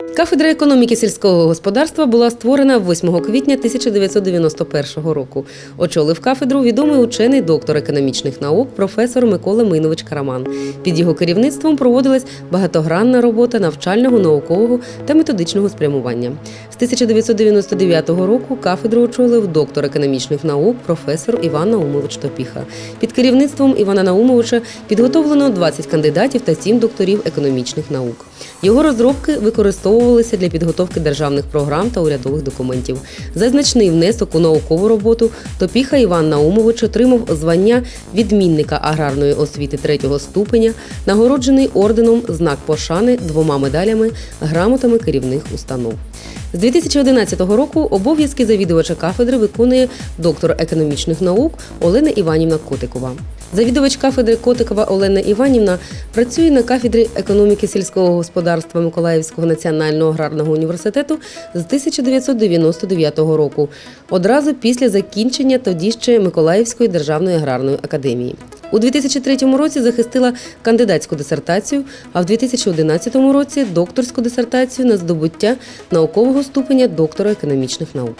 Кафедра економіки сільського господарства була створена 8 квітня 1991 року. Очолив кафедру відомий учений доктор економічних наук професор Микола Минович Караман. Під його керівництвом проводилась багатогранна робота навчального, наукового та методичного спрямування. З 1999 року кафедру очолив доктор економічних наук професор Іван Наумович Топіха. Під керівництвом Івана Наумовича підготовлено 20 кандидатів та 7 докторів економічних наук. Його розробки використовувалися для підготовки державних програм та урядових документів. За значний внесок у наукову роботу Топіха Іван Наумович отримав звання відмінника аграрної освіти третього ступеня, нагороджений орденом знак пошани двома медалями, грамотами керівних установ. З 2011 року обов'язки завідувача кафедри виконує доктор економічних наук Олена Іванівна Котикова. Завідувач кафедри Котикова Олена Іванівна працює на кафедрі економіки сільського господарства Миколаївського національного аграрного університету з 1999 року, одразу після закінчення тоді ще Миколаївської державної аграрної академії. У 2003 році захистила кандидатську дисертацію, а в 2011 році докторську дисертацію на здобуття наукового ступеня доктора економічних наук.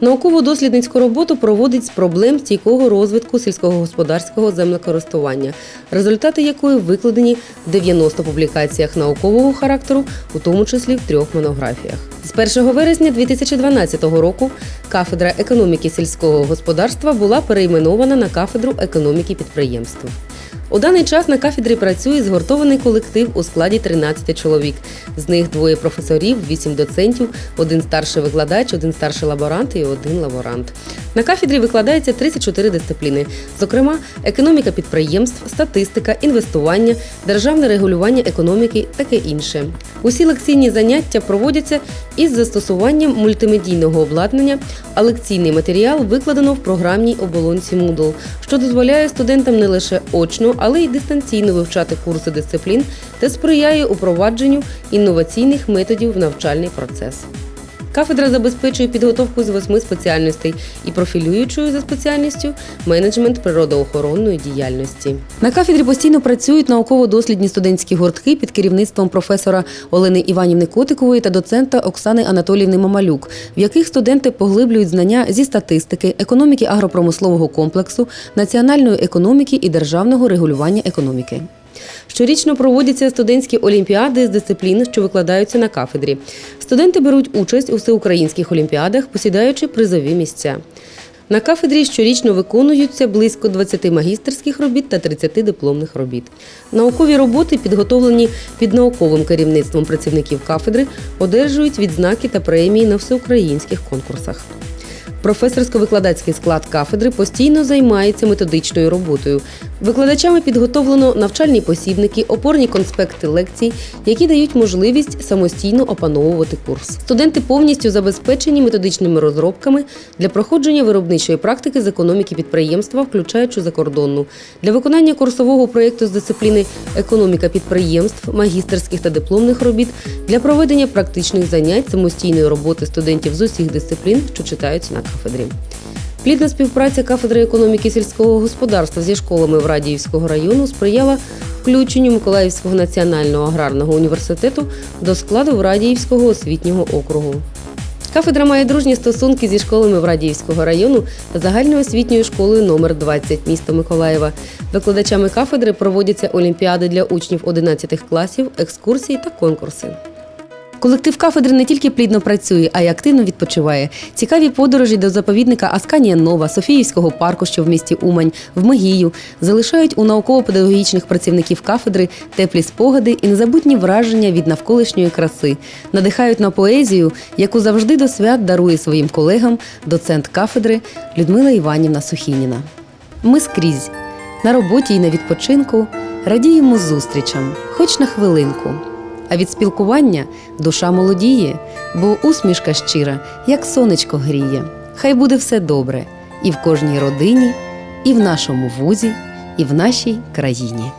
Науково-дослідницьку роботу проводить з проблем стійкого розвитку сільськогосподарського землекористування, результати якої викладені в 90 публікаціях наукового характеру, у тому числі в трьох монографіях. З 1 вересня 2012 року кафедра економіки сільського господарства була перейменована на кафедру економіки підприємств. У даний час на кафедрі працює згуртований колектив у складі 13 чоловік. З них двоє професорів, 8 доцентів, один старший викладач, один старший лаборант і один лаборант. На кафедрі викладається 34 дисципліни, зокрема, економіка підприємств, статистика, інвестування, державне регулювання економіки, таке інше. Усі лекційні заняття проводяться із застосуванням мультимедійного обладнання, а лекційний матеріал викладено в програмній оболонці Moodle, що дозволяє студентам не лише очно, але й дистанційно вивчати курси дисциплін та сприяє упровадженню інноваційних методів в навчальний процес. Кафедра забезпечує підготовку з восьми спеціальностей і профілюючою за спеціальністю менеджмент природоохоронної діяльності. На кафедрі постійно працюють науково-дослідні студентські гуртки під керівництвом професора Олени Іванівни Котикової та доцента Оксани Анатоліївни Мамалюк, в яких студенти поглиблюють знання зі статистики, економіки агропромислового комплексу, національної економіки і державного регулювання економіки. Щорічно проводяться студентські олімпіади з дисциплін, що викладаються на кафедрі. Студенти беруть участь у всеукраїнських олімпіадах, посідаючи призові місця. На кафедрі щорічно виконуються близько 20 магістерських робіт та 30 дипломних робіт. Наукові роботи, підготовлені під науковим керівництвом працівників кафедри, одержують відзнаки та премії на всеукраїнських конкурсах. Професорсько-викладацький склад кафедри постійно займається методичною роботою. Викладачами підготовлено навчальні посібники, опорні конспекти лекцій, які дають можливість самостійно опановувати курс. Студенти повністю забезпечені методичними розробками для проходження виробничої практики з економіки підприємства, включаючи закордонну. Для виконання курсового проєкту з дисципліни економіка підприємств, магістерських та дипломних робіт для проведення практичних занять самостійної роботи студентів з усіх дисциплін, що читаються на кафедрі. Плідна співпраця кафедри економіки сільського господарства зі школами Врадіївського району сприяла включенню Миколаївського національного аграрного університету до складу Врадіївського освітнього округу. Кафедра має дружні стосунки зі школами Врадіївського району та загальноосвітньою школою номер 20 міста Миколаєва. Викладачами кафедри проводяться олімпіади для учнів 11 класів, екскурсії та конкурси. Колектив кафедри не тільки плідно працює, а й активно відпочиває. Цікаві подорожі до заповідника Асканія Нова, Софіївського парку, що в місті Умань, в Мегію, залишають у науково-педагогічних працівників кафедри теплі спогади і незабутні враження від навколишньої краси, надихають на поезію, яку завжди до свят дарує своїм колегам доцент кафедри Людмила Іванівна Сухініна. Ми скрізь на роботі і на відпочинку радіємо зустрічам, хоч на хвилинку. А від спілкування душа молодіє, бо усмішка щира, як сонечко гріє. Хай буде все добре і в кожній родині, і в нашому вузі, і в нашій країні.